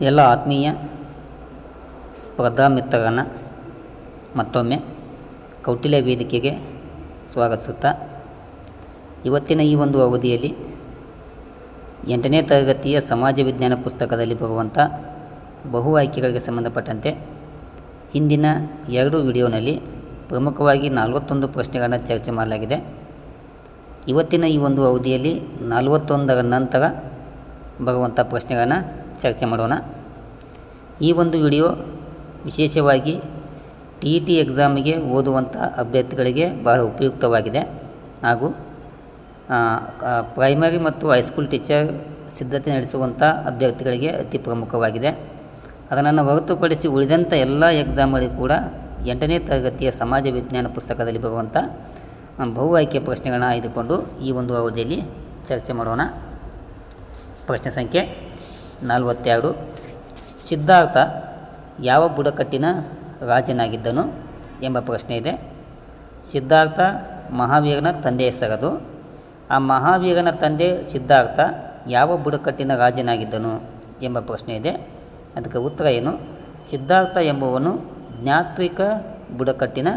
ಎಲ್ಲ ಆತ್ಮೀಯ ಸ್ಪರ್ಧಾ ಮಿತ್ರರನ್ನು ಮತ್ತೊಮ್ಮೆ ಕೌಟಿಲ್ಯ ವೇದಿಕೆಗೆ ಸ್ವಾಗತಿಸುತ್ತಾ ಇವತ್ತಿನ ಈ ಒಂದು ಅವಧಿಯಲ್ಲಿ ಎಂಟನೇ ತರಗತಿಯ ಸಮಾಜ ವಿಜ್ಞಾನ ಪುಸ್ತಕದಲ್ಲಿ ಬರುವಂಥ ಬಹು ಆಯ್ಕೆಗಳಿಗೆ ಸಂಬಂಧಪಟ್ಟಂತೆ ಹಿಂದಿನ ಎರಡು ವಿಡಿಯೋನಲ್ಲಿ ಪ್ರಮುಖವಾಗಿ ನಲವತ್ತೊಂದು ಪ್ರಶ್ನೆಗಳನ್ನು ಚರ್ಚೆ ಮಾಡಲಾಗಿದೆ. ಇವತ್ತಿನ ಈ ಒಂದು ಅವಧಿಯಲ್ಲಿ ನಲವತ್ತೊಂದರ ನಂತರ ಬರುವಂಥ ಪ್ರಶ್ನೆಗಳನ್ನು ಚರ್ಚೆ ಮಾಡೋಣ. ಈ ಒಂದು ವಿಡಿಯೋ ವಿಶೇಷವಾಗಿ ಟಿ ಟಿ ಎಕ್ಸಾಮಿಗೆ ಓದುವಂಥ ಅಭ್ಯರ್ಥಿಗಳಿಗೆ ಬಹಳ ಉಪಯುಕ್ತವಾಗಿದೆ. ಹಾಗೂ ಪ್ರೈಮರಿ ಮತ್ತು ಹೈಸ್ಕೂಲ್ ಟೀಚರ್ ಸಿದ್ಧತೆ ನಡೆಸುವಂಥ ಅಭ್ಯರ್ಥಿಗಳಿಗೆ ಅತಿ ಪ್ರಮುಖವಾಗಿದೆ. ಅದನ್ನು ಹೊರತುಪಡಿಸಿ ಉಳಿದಂಥ ಎಲ್ಲ ಎಕ್ಸಾಮ್ಗಳಿಗೂ ಕೂಡ ಎಂಟನೇ ತರಗತಿಯ ಸಮಾಜ ವಿಜ್ಞಾನ ಪುಸ್ತಕದಲ್ಲಿ ಬರುವಂಥ ಬಹು ಆಯ್ಕೆ ಪ್ರಶ್ನೆಗಳನ್ನ ಆಯ್ದುಕೊಂಡು ಈ ಒಂದು ಅವಧಿಯಲ್ಲಿ ಚರ್ಚೆ ಮಾಡೋಣ. ಪ್ರಶ್ನೆ ಸಂಖ್ಯೆ ನಲವತ್ತೆರಡು. ಸಿದ್ಧಾರ್ಥ ಯಾವ ಬುಡಕಟ್ಟಿನ ರಾಜನಾಗಿದ್ದನು ಎಂಬ ಪ್ರಶ್ನೆ ಇದೆ. ಸಿದ್ಧಾರ್ಥ ಮಹಾವೀರನ ತಂದೆ ಹೆಸರದು. ಆ ಮಹಾವೀರನ ತಂದೆ ಸಿದ್ಧಾರ್ಥ ಯಾವ ಬುಡಕಟ್ಟಿನ ರಾಜನಾಗಿದ್ದನು ಎಂಬ ಪ್ರಶ್ನೆ ಇದೆ. ಅದಕ್ಕೆ ಉತ್ತರ ಏನು? ಸಿದ್ಧಾರ್ಥ ಎಂಬುವನು ಜ್ಞಾತ್ವಿಕ ಬುಡಕಟ್ಟಿನ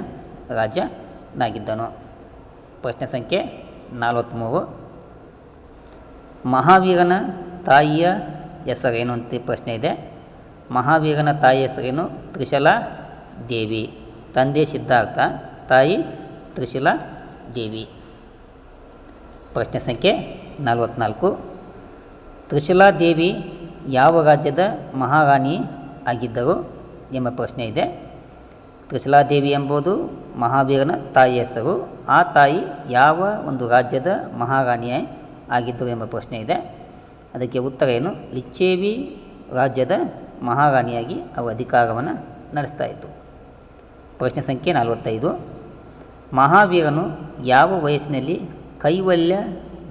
ರಾಜನಾಗಿದ್ದನು. ಪ್ರಶ್ನೆ ಸಂಖ್ಯೆ ನಲವತ್ತ್ಮೂರು ಮಹಾವೀರನ ತಾಯಿಯ ಹೆಸರೇನು ಅಂತ ಪ್ರಶ್ನೆ ಇದೆ. ಮಹಾವೀರನ ತಾಯಿ ಹೆಸರೇನು? ತ್ರಿಶಲಾ ದೇವಿ. ತಂದೆ ಸಿದ್ಧಾರ್ಥ, ತಾಯಿ ತ್ರಿಶಲಾ ದೇವಿ. ಪ್ರಶ್ನೆ ಸಂಖ್ಯೆ ನಲವತ್ತ್ನಾಲ್ಕು ತ್ರಿಶಲಾ ದೇವಿ ಯಾವ ರಾಜ್ಯದ ಮಹಾರಾಣಿ ಆಗಿದ್ದರು ಎಂಬ ಪ್ರಶ್ನೆ ಇದೆ. ತ್ರಿಶಲಾದೇವಿ ಎಂಬುದು ಮಹಾವೀರನ ತಾಯಿ ಹೆಸರು. ಆ ತಾಯಿ ಯಾವ ಒಂದು ರಾಜ್ಯದ ಮಹಾರಾಣಿಯ ಆಗಿದ್ದರು ಎಂಬ ಪ್ರಶ್ನೆ ಇದೆ. ಅದಕ್ಕೆ ಉತ್ತರ ಏನು? ಲಿಚ್ಚೇವಿ ರಾಜ್ಯದ ಮಹಾರಾಣಿಯಾಗಿ ಅವರು ಅಧಿಕಾರವನ್ನು ನಡೆಸ್ತಾ ಇತ್ತು ಪ್ರಶ್ನೆ ಸಂಖ್ಯೆ ನಲವತ್ತೈದು. ಮಹಾವೀರನು ಯಾವ ವಯಸ್ಸಿನಲ್ಲಿ ಕೈವಲ್ಯ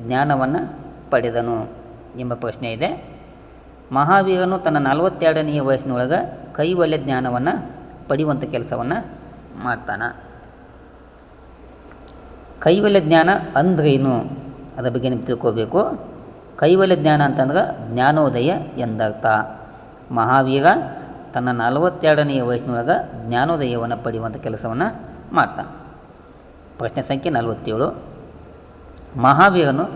ಜ್ಞಾನವನ್ನು ಪಡೆದನು ಎಂಬ ಪ್ರಶ್ನೆ ಇದೆ. ಮಹಾವೀರನು ತನ್ನ ನಲವತ್ತೆರಡನೆಯ ವಯಸ್ಸಿನೊಳಗೆ ಕೈವಲ್ಯ ಜ್ಞಾನವನ್ನು ಪಡೆಯುವಂಥ ಕೆಲಸವನ್ನು ಮಾಡ್ತಾನೆ. ಕೈವಲ್ಯ ಜ್ಞಾನ ಅಂದ್ರೇನು? ಅದರ ಬಗ್ಗೆ ನೀವು ತಿಳ್ಕೋಬೇಕು. ಕೈವಲ್ಯ ಜ್ಞಾನ ಅಂತಂದ್ರೆ ಜ್ಞಾನೋದಯ ಎಂದರ್ಥ. ಮಹಾವೀರ ತನ್ನ ನಲವತ್ತೆರಡನೆಯ ವಯಸ್ಸಿನೊಳಗೆ ಜ್ಞಾನೋದಯವನ್ನು ಪಡೆಯುವಂಥ ಕೆಲಸವನ್ನು ಮಾಡ್ತಾನೆ. ಪ್ರಶ್ನೆ ಸಂಖ್ಯೆ ನಲವತ್ತೇಳು. ಮಹಾವೀರನು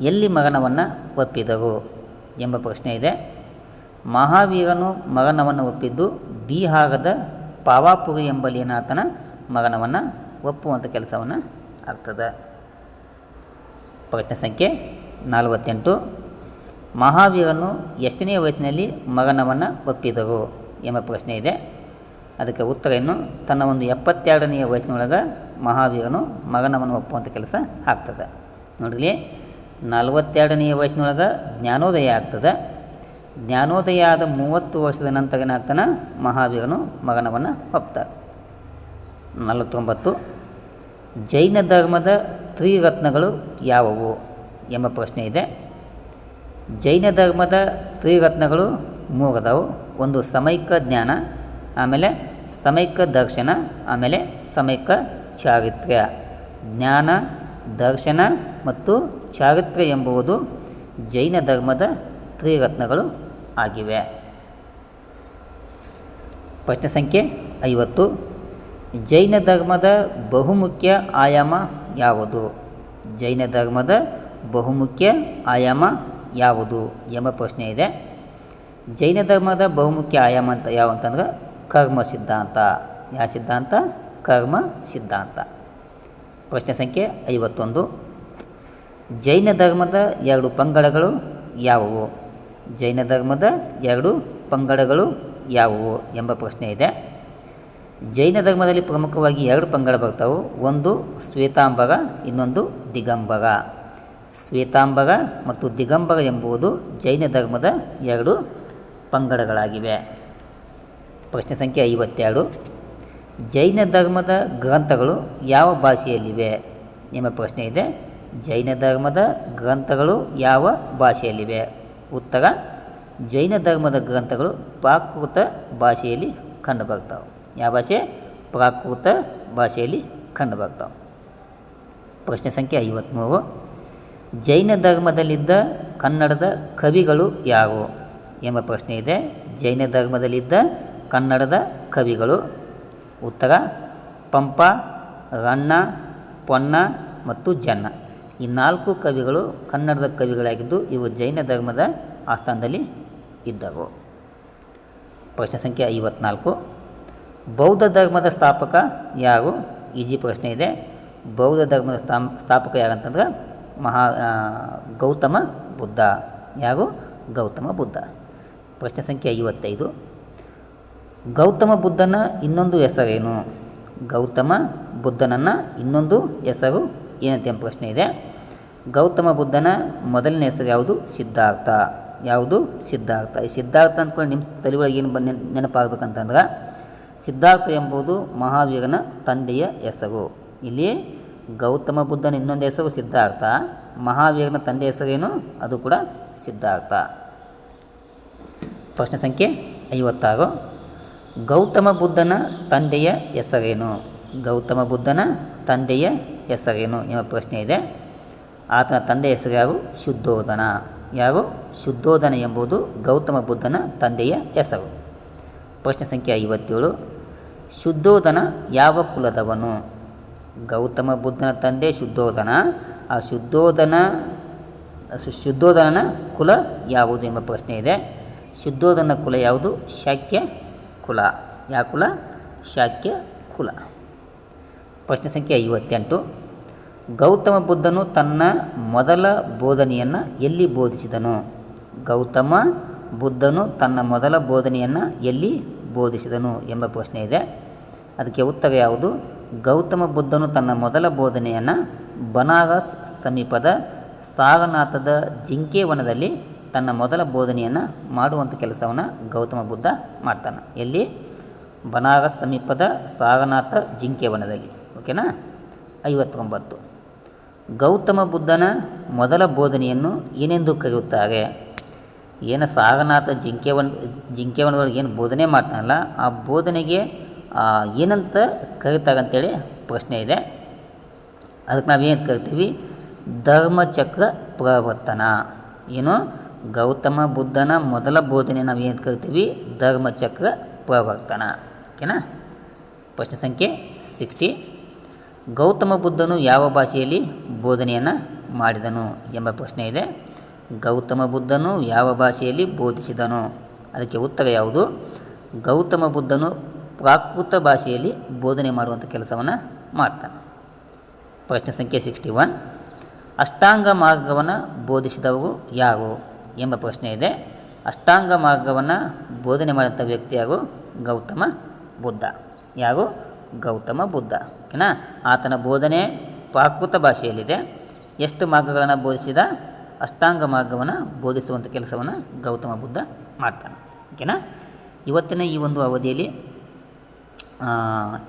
ಎಲ್ಲಿ ಮರಣವನ್ನು ಒಪ್ಪಿದರು ಎಂಬ ಪ್ರಶ್ನೆ ಇದೆ. ಮಹಾವೀರನು ಮರಣವನ್ನು ಒಪ್ಪಿದ್ದು ಬಿಹಾರದ ಪಾವಾಪುರಿ ಎಂಬಲ್ಲಿನಾತನ ಮರಣವನ್ನು ಒಪ್ಪುವಂಥ ಕೆಲಸವನ್ನು ಆಗ್ತದೆ. ಪ್ರಶ್ನೆ ಸಂಖ್ಯೆ ನಲವತ್ತೆಂಟು, ಮಹಾವೀರನು ಎಷ್ಟನೇ ವಯಸ್ಸಿನಲ್ಲಿ ಮಗನವನ್ನು ಒಪ್ಪಿದರು ಎಂಬ ಪ್ರಶ್ನೆ ಇದೆ. ಅದಕ್ಕೆ ಉತ್ತರ ಏನು ತನ್ನ ಒಂದು ಎಪ್ಪತ್ತೆರಡನೆಯ ವಯಸ್ಸಿನೊಳಗೆ ಮಹಾವೀರನು ಮಗನವನ್ನು ಒಪ್ಪುವಂಥ ಕೆಲಸ ಆಗ್ತದೆ. ನೋಡಿರಿ, ನಲವತ್ತೆರಡನೆಯ ವಯಸ್ಸಿನೊಳಗೆ ಜ್ಞಾನೋದಯ ಆಗ್ತದೆ. ಜ್ಞಾನೋದಯ ಆದ ಮೂವತ್ತು ವರ್ಷದ ನಂತರ ಏನಾಗ್ತಾನೆ? ಮಹಾವೀರನು ಮಗನವನ್ನು ಒಪ್ತಾರೆ ನಲವತ್ತೊಂಬತ್ತು, ಜೈನ ಧರ್ಮದ ತ್ರಿರತ್ನಗಳು ಯಾವುವು? ಎಂಬ ಪ್ರಶ್ನೆ ಇದೆ. ಜೈನ ಧರ್ಮದ ತ್ರಿರತ್ನಗಳು ಮೂರದವು ಒಂದು ಸಮೈಕ ಜ್ಞಾನ, ಆಮೇಲೆ ಸಮೈಕ ದರ್ಶನ, ಆಮೇಲೆ ಸಮೈಕ ಚಾರಿತ್ರ್ಯ. ಜ್ಞಾನ, ದರ್ಶನ ಮತ್ತು ಚಾರಿತ್ರ್ಯ ಎಂಬುವುದು ಜೈನ ಧರ್ಮದ ತ್ರಿರತ್ನಗಳು ಆಗಿವೆ. ಪ್ರಶ್ನೆ ಸಂಖ್ಯೆ ಐವತ್ತು. ಜೈನ ಧರ್ಮದ ಬಹುಮುಖ್ಯ ಆಯಾಮ ಯಾವುದು? ಜೈನ ಧರ್ಮದ ಬಹುಮುಖ್ಯ ಆಯಾಮ ಯಾವುದು ಎಂಬ ಪ್ರಶ್ನೆ ಇದೆ. ಜೈನ ಧರ್ಮದ ಬಹುಮುಖ್ಯ ಆಯಾಮ ಅಂತ ಯಾವ ಅಂತಂದ್ರೆ ಕರ್ಮ ಸಿದ್ಧಾಂತ. ಯಾವ ಸಿದ್ಧಾಂತ? ಕರ್ಮ ಸಿದ್ಧಾಂತ. ಪ್ರಶ್ನೆ ಸಂಖ್ಯೆ ಐವತ್ತೊಂದು. ಜೈನ ಧರ್ಮದ ಎರಡು ಪಂಗಡಗಳು ಯಾವುವು? ಜೈನ ಧರ್ಮದ ಎರಡು ಪಂಗಡಗಳು ಯಾವುವು ಎಂಬ ಪ್ರಶ್ನೆ ಇದೆ. ಜೈನ ಧರ್ಮದಲ್ಲಿ ಪ್ರಮುಖವಾಗಿ ಎರಡು ಪಂಗಡ ಬರ್ತಾವೆ. ಒಂದು ಶ್ವೇತಾಂಬರ, ಇನ್ನೊಂದು ದಿಗಂಬರ. ಶ್ವೇತಾಂಬರ ಮತ್ತು ದಿಗಂಬರ ಎಂಬುದು ಜೈನ ಧರ್ಮದ ಎರಡು ಪಂಗಡಗಳಾಗಿವೆ. ಪ್ರಶ್ನೆ ಸಂಖ್ಯೆ ಐವತ್ತೆರಡು. ಜೈನ ಧರ್ಮದ ಗ್ರಂಥಗಳು ಯಾವ ಭಾಷೆಯಲ್ಲಿವೆ? ಎಂಬ ಪ್ರಶ್ನೆ ಇದೆ. ಜೈನ ಧರ್ಮದ ಗ್ರಂಥಗಳು ಯಾವ ಭಾಷೆಯಲ್ಲಿವೆ? ಉತ್ತರ, ಜೈನ ಧರ್ಮದ ಗ್ರಂಥಗಳು ಪ್ರಾಕೃತ ಭಾಷೆಯಲ್ಲಿ ಕಂಡುಬರ್ತಾವೆ ಯಾವ ಭಾಷೆ? ಪ್ರಾಕೃತ ಭಾಷೆಯಲ್ಲಿ ಕಂಡುಬರ್ತಾವೆ ಪ್ರಶ್ನೆ ಸಂಖ್ಯೆ ಐವತ್ತ್ಮೂರು ಜೈನ ಧರ್ಮದಲ್ಲಿದ್ದ ಕನ್ನಡದ ಕವಿಗಳು ಯಾರು ಎಂಬ ಪ್ರಶ್ನೆ ಇದೆ. ಜೈನ ಧರ್ಮದಲ್ಲಿದ್ದ ಕನ್ನಡದ ಕವಿಗಳು ಉತ್ತರ ಪಂಪ ರಣ್ಣ ಪೊನ್ನ ಮತ್ತು ಜನ್ನ. ಈ ನಾಲ್ಕು ಕವಿಗಳು ಕನ್ನಡದ ಕವಿಗಳಾಗಿದ್ದು ಇವು ಜೈನ ಧರ್ಮದ ಆಸ್ಥಾನದಲ್ಲಿ ಇದ್ದವು. ಪ್ರಶ್ನೆ ಸಂಖ್ಯೆ ಐವತ್ನಾಲ್ಕು. ಬೌದ್ಧ ಧರ್ಮದ ಸ್ಥಾಪಕ ಯಾರು? ಈಜಿ ಪ್ರಶ್ನೆ ಇದೆ. ಬೌದ್ಧ ಧರ್ಮದ ಸ್ಥಾ ಸ್ಥಾಪಕ ಯಾರಂತಂದ್ರೆ ಮಹಾ ಗೌತಮ ಬುದ್ಧ. ಯಾರು? ಗೌತಮ ಬುದ್ಧ. ಪ್ರಶ್ನೆ ಸಂಖ್ಯೆ ಐವತ್ತೈದು. ಗೌತಮ ಬುದ್ಧನ ಇನ್ನೊಂದು ಹೆಸರೇನು? ಗೌತಮ ಬುದ್ಧನನ್ನು ಇನ್ನೊಂದು ಹೆಸರು ಏನಂತ ಎಂಬ ಪ್ರಶ್ನೆ ಇದೆ. ಗೌತಮ ಬುದ್ಧನ ಮೊದಲನೇ ಹೆಸರು ಯಾವುದು? ಸಿದ್ಧಾರ್ಥ. ಯಾವುದು? ಸಿದ್ಧಾರ್ಥ. ಈ ಸಿದ್ಧಾರ್ಥ ಅಂದ್ಕೊಂಡು ನಿಮ್ಮ ತಲೆ ಒಳಗೆ ಏನು ಬನ್ನಿ ನೆನಪಾಗಬೇಕಂತಂದ್ರೆ, ಸಿದ್ಧಾರ್ಥ ಎಂಬುದು ಮಹಾವೀರನ ತಂದೆಯ ಹೆಸರು. ಇಲ್ಲಿ ಗೌತಮ ಬುದ್ಧನ ಇನ್ನೊಂದು ಹೆಸರು ಸಿದ್ಧಾರ್ಥ, ಮಹಾವೀರನ ತಂದೆಯ ಹೆಸರೇನು ಅದು ಕೂಡ ಸಿದ್ಧಾರ್ಥ. ಪ್ರಶ್ನೆ ಸಂಖ್ಯೆ ಐವತ್ತಾರು. ಗೌತಮ ಬುದ್ಧನ ತಂದೆಯ ಹೆಸರೇನು? ಗೌತಮ ಬುದ್ಧನ ತಂದೆಯ ಹೆಸರೇನು ಎಂಬ ಪ್ರಶ್ನೆ ಇದೆ. ಆತನ ತಂದೆಯ ಹೆಸರು ಯಾರು? ಶುದ್ಧೋಧನ ಯಾರು? ಶುದ್ಧೋಧನ ಎಂಬುದು ಗೌತಮ ಬುದ್ಧನ ತಂದೆಯ ಹೆಸರು. ಪ್ರಶ್ನೆ ಸಂಖ್ಯೆ ಐವತ್ತೇಳು. ಶುದ್ಧೋಧನ ಯಾವ ಕುಲದವನು? ಗೌತಮ ಬುದ್ಧನ ತಂದೆ ಶುದ್ಧೋಧನ ಆ ಶುದ್ಧೋಧನ ಶುದ್ಧೋಧನನ ಕುಲ ಯಾವುದು ಎಂಬ ಪ್ರಶ್ನೆ ಇದೆ. ಶುದ್ಧೋಧನ ಕುಲ ಯಾವುದು? ಶಾಕ್ಯ ಕುಲ. ಯಾವ ಕುಲ? ಶಾಕ್ಯ ಕುಲ. ಪ್ರಶ್ನೆ ಸಂಖ್ಯೆ ಐವತ್ತೆಂಟು. ಗೌತಮ ಬುದ್ಧನು ತನ್ನ ಮೊದಲ ಬೋಧನೆಯನ್ನು ಎಲ್ಲಿ ಬೋಧಿಸಿದನು? ಗೌತಮ ಬುದ್ಧನು ತನ್ನ ಮೊದಲ ಬೋಧನೆಯನ್ನು ಎಲ್ಲಿ ಬೋಧಿಸಿದನು ಎಂಬ ಪ್ರಶ್ನೆ ಇದೆ. ಅದಕ್ಕೆ ಉತ್ತರ ಯಾವುದು? ಗೌತಮ ಬುದ್ಧನು ತನ್ನ ಮೊದಲ ಬೋಧನೆಯನ್ನು ಬನಾರಸ್ ಸಮೀಪದ ಸಾರನಾಥದ ಜಿಂಕೆವನದಲ್ಲಿ ತನ್ನ ಮೊದಲ ಬೋಧನೆಯನ್ನು ಮಾಡುವಂಥ ಕೆಲಸವನ್ನು ಗೌತಮ ಬುದ್ಧ ಮಾಡ್ತಾನೆ. ಎಲ್ಲಿ? ಬನಾರಸ್ ಸಮೀಪದ ಸಾರನಾಥ ಜಿಂಕೆವನದಲ್ಲಿ ಓಕೆನಾ ಐವತ್ತೊಂಬತ್ತು. ಗೌತಮ ಬುದ್ಧನ ಮೊದಲ ಬೋಧನೆಯನ್ನು ಏನೆಂದು ಕರೆಯುತ್ತಾರೆ? ಏನು ಸಾರನಾಥ ಜಿಂಕೆವನ ಜಿಂಕೆವನದೊಳಗೆ ಏನು ಬೋಧನೆ ಮಾಡ್ತಾನಲ್ಲ, ಆ ಬೋಧನೆಗೆ ಏನಂತ ಕರೀತಾರೆ ಅಂತೇಳಿ ಪ್ರಶ್ನೆ ಇದೆ. ಅದಕ್ಕೆ ನಾವು ಏನು ಕರಿತೀವಿ? ಧರ್ಮಚಕ್ರ ಪ್ರವರ್ತನ. ಏನು? ಗೌತಮ ಬುದ್ಧನ ಮೊದಲ ಬೋಧನೆ ನಾವು ಏನು ಕರಿತೀವಿ? ಧರ್ಮಚಕ್ರ ಪ್ರವರ್ತನ. ಓಕೆನಾ? ಪ್ರಶ್ನೆ ಸಂಖ್ಯೆ ಸಿಕ್ಸ್ಟಿ. ಗೌತಮ ಬುದ್ಧನು ಯಾವ ಭಾಷೆಯಲ್ಲಿ ಬೋಧನೆಯನ್ನು ಮಾಡಿದನು ಎಂಬ ಪ್ರಶ್ನೆ ಇದೆ. ಗೌತಮ ಬುದ್ಧನು ಯಾವ ಭಾಷೆಯಲ್ಲಿ ಬೋಧಿಸಿದನು? ಅದಕ್ಕೆ ಉತ್ತರ ಯಾವುದು? ಗೌತಮ ಬುದ್ಧನು ಪ್ರಾಕೃತ ಭಾಷೆಯಲ್ಲಿ ಬೋಧನೆ ಮಾಡುವಂಥ ಕೆಲಸವನ್ನು ಮಾಡ್ತಾನೆ. ಪ್ರಶ್ನೆ ಸಂಖ್ಯೆ ಸಿಕ್ಸ್ಟಿ ಒನ್ ಅಷ್ಟಾಂಗ ಮಾರ್ಗವನ್ನು ಬೋಧಿಸಿದವು ಯಾರು ಎಂಬ ಪ್ರಶ್ನೆ ಇದೆ. ಅಷ್ಟಾಂಗ ಮಾರ್ಗವನ್ನು ಬೋಧನೆ ಮಾಡಿದಂಥ ವ್ಯಕ್ತಿ ಯಾರು? ಗೌತಮ ಬುದ್ಧ. ಯಾರು? ಗೌತಮ ಬುದ್ಧ. ಓಕೆನಾ? ಆತನ ಬೋಧನೆ ಪ್ರಾಕೃತ ಭಾಷೆಯಲ್ಲಿದೆ. ಎಷ್ಟು ಮಾರ್ಗಗಳನ್ನು ಬೋಧಿಸಿದ? ಅಷ್ಟಾಂಗ ಮಾರ್ಗವನ್ನು ಬೋಧಿಸುವಂಥ ಕೆಲಸವನ್ನು ಗೌತಮ ಬುದ್ಧ ಮಾಡ್ತಾನೆ. ಓಕೆನಾ? ಇವತ್ತಿನ ಈ ಒಂದು ಅವಧಿಯಲ್ಲಿ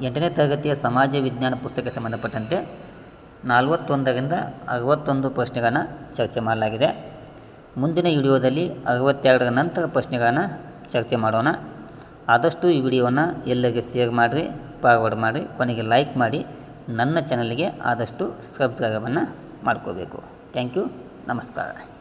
ಎಂಟನೇ ತರಗತಿಯ ಸಮಾಜ ವಿಜ್ಞಾನ ಪುಸ್ತಕಕ್ಕೆ ಸಂಬಂಧಪಟ್ಟಂತೆ ನಲವತ್ತೊಂದರಿಂದ ಅರವತ್ತೊಂದು ಪ್ರಶ್ನೆಗಳನ್ನು ಚರ್ಚೆ ಮಾಡಲಾಗಿದೆ. ಮುಂದಿನ ವಿಡಿಯೋದಲ್ಲಿ ಅರವತ್ತೆರಡರ ನಂತರ ಪ್ರಶ್ನೆಗಳನ್ನು ಚರ್ಚೆ ಮಾಡೋಣ. ಆದಷ್ಟು ಈ ವಿಡಿಯೋವನ್ನು ಎಲ್ಲರಿಗೆ ಶೇರ್ ಮಾಡಿರಿ, ಫಾರ್ವರ್ಡ್ ಮಾಡಿ ಕೊನೆಗೆ ಲೈಕ್ ಮಾಡಿ, ನನ್ನ ಚಾನಲ್ಗೆ ಆದಷ್ಟು ಸಬ್ಸ್ಕ್ರೈಬನ್ನು ಮಾಡ್ಕೋಬೇಕು. ಥ್ಯಾಂಕ್ ಯು ನಮಸ್ಕಾರ.